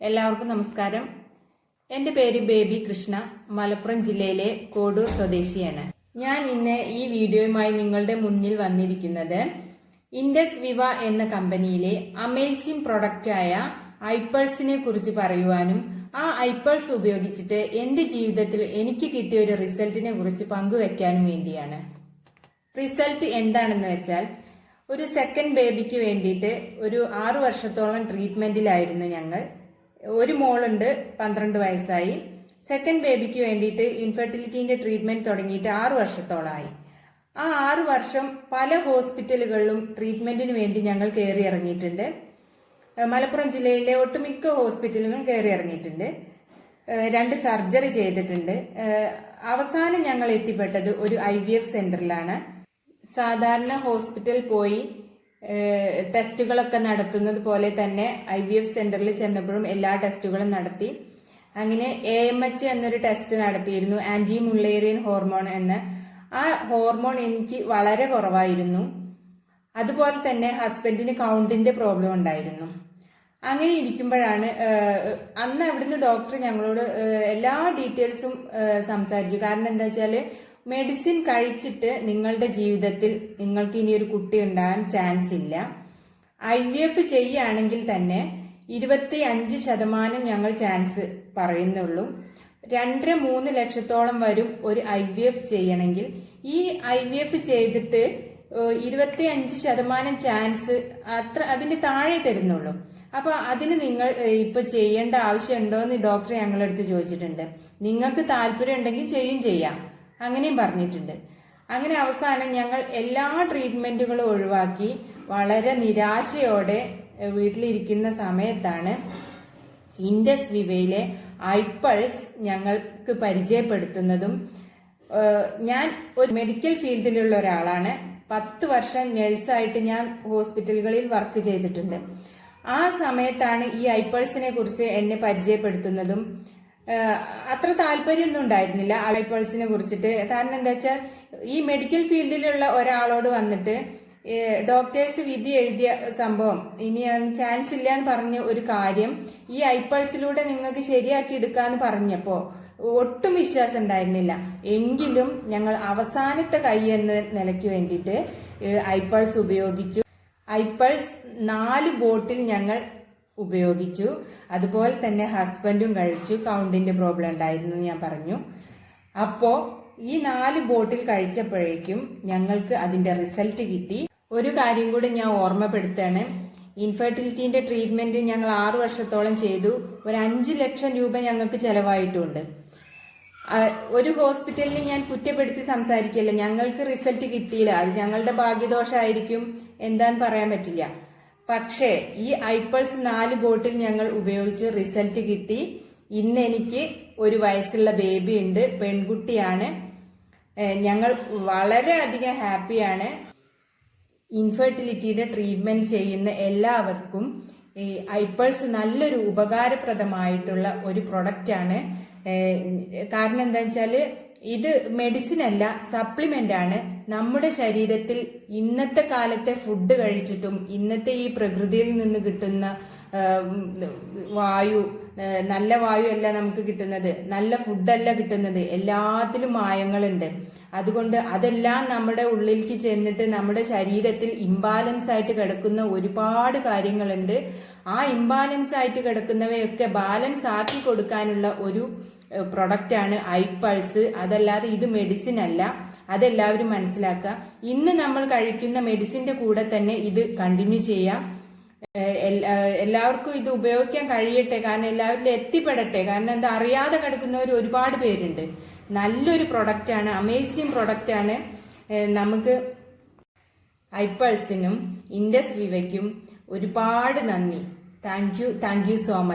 എല്ലാവർക്കും നമസ്കാരം. എന്റെ പേര് ബേബി കൃഷ്ണ മലപ്പുറം ജില്ലയിലെ കോടൂർ സ്വദേശിയാണ്. ഞാൻ ഇന്ന് ഈ വീഡിയോയുമായി നിങ്ങളുടെ മുന്നിൽ വന്നിരിക്കുന്നത് ഇൻഡസ് വിവ എന്ന കമ്പനിയിലെ അമേസിംഗ് പ്രൊഡക്റ്റായ ഐപ്പൾസിനെ കുറിച്ച് പറയുവാനും ആ ഐപ്പൾസ് ഉപയോഗിച്ചിട്ട് എന്റെ ജീവിതത്തിൽ എനിക്ക് കിട്ടിയ ഒരു റിസൾട്ടിനെ കുറിച്ച് പങ്കുവെക്കാനും വേണ്ടിയാണ്. റിസൾട്ട് എന്താണെന്ന് വെച്ചാൽ ഒരു സെക്കൻഡ് ബേബിക്ക് വേണ്ടിയിട്ട് ഒരു ആറു വർഷത്തോളം ട്രീറ്റ്മെന്റിലായിരുന്നു ഞങ്ങൾ. ഒരു മോളുണ്ട് പന്ത്രണ്ട് വയസ്സായി. സെക്കൻഡ് ബേബിക്ക് വേണ്ടിയിട്ട് ഇൻഫെർട്ടിലിറ്റിന്റെ ട്രീറ്റ്മെന്റ് തുടങ്ങിയിട്ട് ആറ് വർഷത്തോളമായി ആ ആറ് വർഷം പല ഹോസ്പിറ്റലുകളിലും ട്രീറ്റ്മെന്റിന് വേണ്ടി ഞങ്ങൾ കയറി ഇറങ്ങിയിട്ടുണ്ട്. മലപ്പുറം ജില്ലയിലെ ഒട്ടുമിക്ക ഹോസ്പിറ്റലുകളും കയറി ഇറങ്ങിയിട്ടുണ്ട്. രണ്ട് സർജറി ചെയ്തിട്ടുണ്ട്. അവസാനം ഞങ്ങൾ എത്തിപ്പെട്ടത് ഒരു ഐ വി എഫ് സെന്ററിലാണ്. സാധാരണ ഹോസ്പിറ്റൽ പോയി ടെസ്റ്റുകളൊക്കെ നടത്തുന്നത് പോലെ തന്നെ ഐ വി എഫ് സെന്ററിൽ ചെന്നപ്പോഴും എല്ലാ ടെസ്റ്റുകളും നടത്തി. അങ്ങനെ എ എം എച്ച് എന്നൊരു ടെസ്റ്റ് നടത്തിയിരുന്നു ആന്റി മുള്ളേറിയൻ ഹോർമോൺ എന്ന. ആ ഹോർമോൺ എനിക്ക് വളരെ കുറവായിരുന്നു. അതുപോലെ തന്നെ ഹസ്ബൻഡിന് കൗണ്ടിന്റെ പ്രോബ്ലം ഉണ്ടായിരുന്നു. അങ്ങനെ ഇരിക്കുമ്പോഴാണ് അന്ന് അവിടുന്ന് ഡോക്ടർ ഞങ്ങളോട് എല്ലാ ഡീറ്റെയിൽസും സംസാരിച്ചു. കാരണം എന്താ വെച്ചാൽ മെഡിസിൻ കഴിച്ചിട്ട് നിങ്ങളുടെ ജീവിതത്തിൽ നിങ്ങൾക്ക് ഇനി ഒരു കുട്ടി ഉണ്ടാകാൻ ചാൻസ് ഇല്ല. ഐ വി എഫ് ചെയ്യുകയാണെങ്കിൽ തന്നെ ഇരുപത്തി അഞ്ച് ശതമാനം ഞങ്ങൾ ചാൻസ് പറയുന്നുള്ളൂ. രണ്ടര മൂന്ന് ലക്ഷത്തോളം വരും ഒരു ഐ വി എഫ് ചെയ്യണമെങ്കിൽ. ഈ ഐ വി എഫ് ചെയ്തിട്ട് ഇരുപത്തി അഞ്ച് ശതമാനം ചാൻസ് അത്ര അതിന് താഴെ തരുന്നുള്ളൂ. അപ്പൊ അതിന് നിങ്ങൾ ഇപ്പൊ ചെയ്യേണ്ട ആവശ്യമുണ്ടോ എന്ന് ഡോക്ടർ ഞങ്ങളെടുത്ത് ചോദിച്ചിട്ടുണ്ട്. നിങ്ങൾക്ക് താല്പര്യം ഉണ്ടെങ്കിൽ ചെയ്യും ചെയ്യാം. അങ്ങനെയും പറഞ്ഞിട്ടുണ്ട്. അങ്ങനെ അവസാനം ഞങ്ങൾ എല്ലാ ട്രീറ്റ്മെന്റുകളും ഒഴിവാക്കി വളരെ നിരാശയോടെ വീട്ടിലിരിക്കുന്ന സമയത്താണ് ഇൻഡസ് വിവയിലെ ഐപ്പൾസ് ഞങ്ങൾക്ക് പരിചയപ്പെടുത്തുന്നതും ഞാൻ ഒരു മെഡിക്കൽ ഫീൽഡിലുള്ള ഒരാളാണ്. പത്ത് വർഷം നഴ്സായിട്ട് ഞാൻ ഹോസ്പിറ്റലുകളിൽ വർക്ക് ചെയ്തിട്ടുണ്ട്. ആ സമയത്താണ് ഈ ഐപ്പൾസിനെ കുറിച്ച് എന്നെ പരിചയപ്പെടുത്തുന്നതും അത്ര താല്പര്യമൊന്നും ഉണ്ടായിരുന്നില്ല ഐപ്പൾസിനെ കുറിച്ചിട്ട്. കാരണം എന്താ വെച്ചാൽ ഈ മെഡിക്കൽ ഫീൽഡിലുള്ള ഒരാളോട് വന്നിട്ട് ഡോക്ടേഴ്സ് വിധി എഴുതിയ സംഭവം ഇനി ചാൻസ് ഇല്ല എന്ന് പറഞ്ഞ ഒരു കാര്യം ഈ ഐപ്പൾസിലൂടെ നിങ്ങൾക്ക് ശരിയാക്കി എടുക്കാന്ന് പറഞ്ഞപ്പോ ഒട്ടും വിശ്വാസം ഉണ്ടായിരുന്നില്ല. എങ്കിലും ഞങ്ങൾ അവസാനത്തെ കൈ എന്ന നിലയ്ക്ക് വേണ്ടിയിട്ട് ഐപ്പൾസ് ഉപയോഗിച്ചു. ഐപ്പൾസ് നാല് ബോട്ടിൽ ഞങ്ങൾ ഉപയോഗിച്ചു. അതുപോലെ തന്നെ ഹസ്ബൻഡും കഴിച്ചു. കൗണ്ടിന്റെ പ്രോബ്ലം ഉണ്ടായിരുന്നു ഞാൻ പറഞ്ഞു. അപ്പോ ഈ നാല് ബോട്ടിൽ കഴിച്ചപ്പോഴേക്കും ഞങ്ങൾക്ക് അതിന്റെ റിസൾട്ട് കിട്ടി. ഒരു കാര്യം കൂടി ഞാൻ ഓർമ്മപ്പെടുത്താണ് ഇൻഫെർട്ടിലിറ്റിന്റെ ട്രീറ്റ്മെന്റ് ഞങ്ങൾ ആറു വർഷത്തോളം ചെയ്തു. ഒരു അഞ്ച് ലക്ഷം രൂപ ഞങ്ങൾക്ക് ചെലവായിട്ടുണ്ട്. ഒരു ഹോസ്പിറ്റലിൽ ഞാൻ കുറ്റപ്പെടുത്തി സംസാരിക്കില്ല ഞങ്ങൾക്ക് റിസൾട്ട് കിട്ടിയില്ല. അത് ഞങ്ങളുടെ ഭാഗ്യദോഷമായിരിക്കും. എന്താന്ന് പറയാൻ പറ്റില്ല. പക്ഷേ ഈ ഐപ്പൾസ് നാല് ബോട്ടിൽ ഞങ്ങൾ ഉപയോഗിച്ച് റിസൾട്ട് കിട്ടി. ഇന്ന് എനിക്ക് ഒരു വയസ്സുള്ള ബേബി ഉണ്ട് പെൺകുട്ടിയാണ്. ഞങ്ങൾ വളരെയധികം ഹാപ്പിയാണ്. ഇൻഫെർട്ടിലിറ്റിയുടെ ട്രീറ്റ്മെന്റ് ചെയ്യുന്ന എല്ലാവർക്കും ഈ ഐപ്പൾസ് നല്ലൊരു ഉപകാരപ്രദമായിട്ടുള്ള ഒരു പ്രൊഡക്റ്റാണ്. കാരണം എന്താ വെച്ചാൽ ഇത് മെഡിസിൻ അല്ല സപ്ലിമെന്റ് ആണ്. നമ്മുടെ ശരീരത്തിൽ ഇന്നത്തെ കാലത്തെ ഫുഡ് കഴിച്ചിട്ടും ഇന്നത്തെ ഈ പ്രകൃതിയിൽ നിന്ന് കിട്ടുന്ന വായു നല്ല വായു അല്ല നമുക്ക് കിട്ടുന്നത്. നല്ല ഫുഡല്ല കിട്ടുന്നത്. എല്ലാത്തിലും മായങ്ങളുണ്ട്. അതുകൊണ്ട് അതെല്ലാം നമ്മുടെ ഉള്ളിലേക്ക് ചെന്നിട്ട് നമ്മുടെ ശരീരത്തിൽ ഇംബാലൻസ് ആയിട്ട് കിടക്കുന്ന ഒരുപാട് കാര്യങ്ങളുണ്ട്. ആ ഇംബാലൻസ് ആയിട്ട് കിടക്കുന്നവയൊക്കെ ബാലൻസ് ആക്കി കൊടുക്കാനുള്ള ഒരു പ്രൊഡക്റ്റ് ആണ് പൾസ്. അതല്ലാതെ ഇത് മെഡിസിൻ അല്ല. അതെല്ലാവരും മനസ്സിലാക്കുക. ഇന്ന് നമ്മൾ കഴിക്കുന്ന മെഡിസിന്റെ കൂടെ തന്നെ ഇത് കണ്ടിന്യൂ ചെയ്യാം. എല്ലാവർക്കും ഇത് ഉപയോഗിക്കാൻ കഴിയട്ടെ. കാരണം എല്ലാവരിലും എത്തിപ്പെടട്ടെ. കാരണം എന്താ അറിയാതെ കിടക്കുന്നവർ ഒരുപാട് പേരുണ്ട്. നല്ലൊരു പ്രൊഡക്റ്റ് ആണ് അമേസിങ് പ്രൊഡക്റ്റ് ആണ്. ഏഹ് നമുക്ക് ഐപ്പൾസിനും ഇൻഡസ് വിവയ്ക്കും ഒരുപാട് നന്ദി. Thank you thank you so much.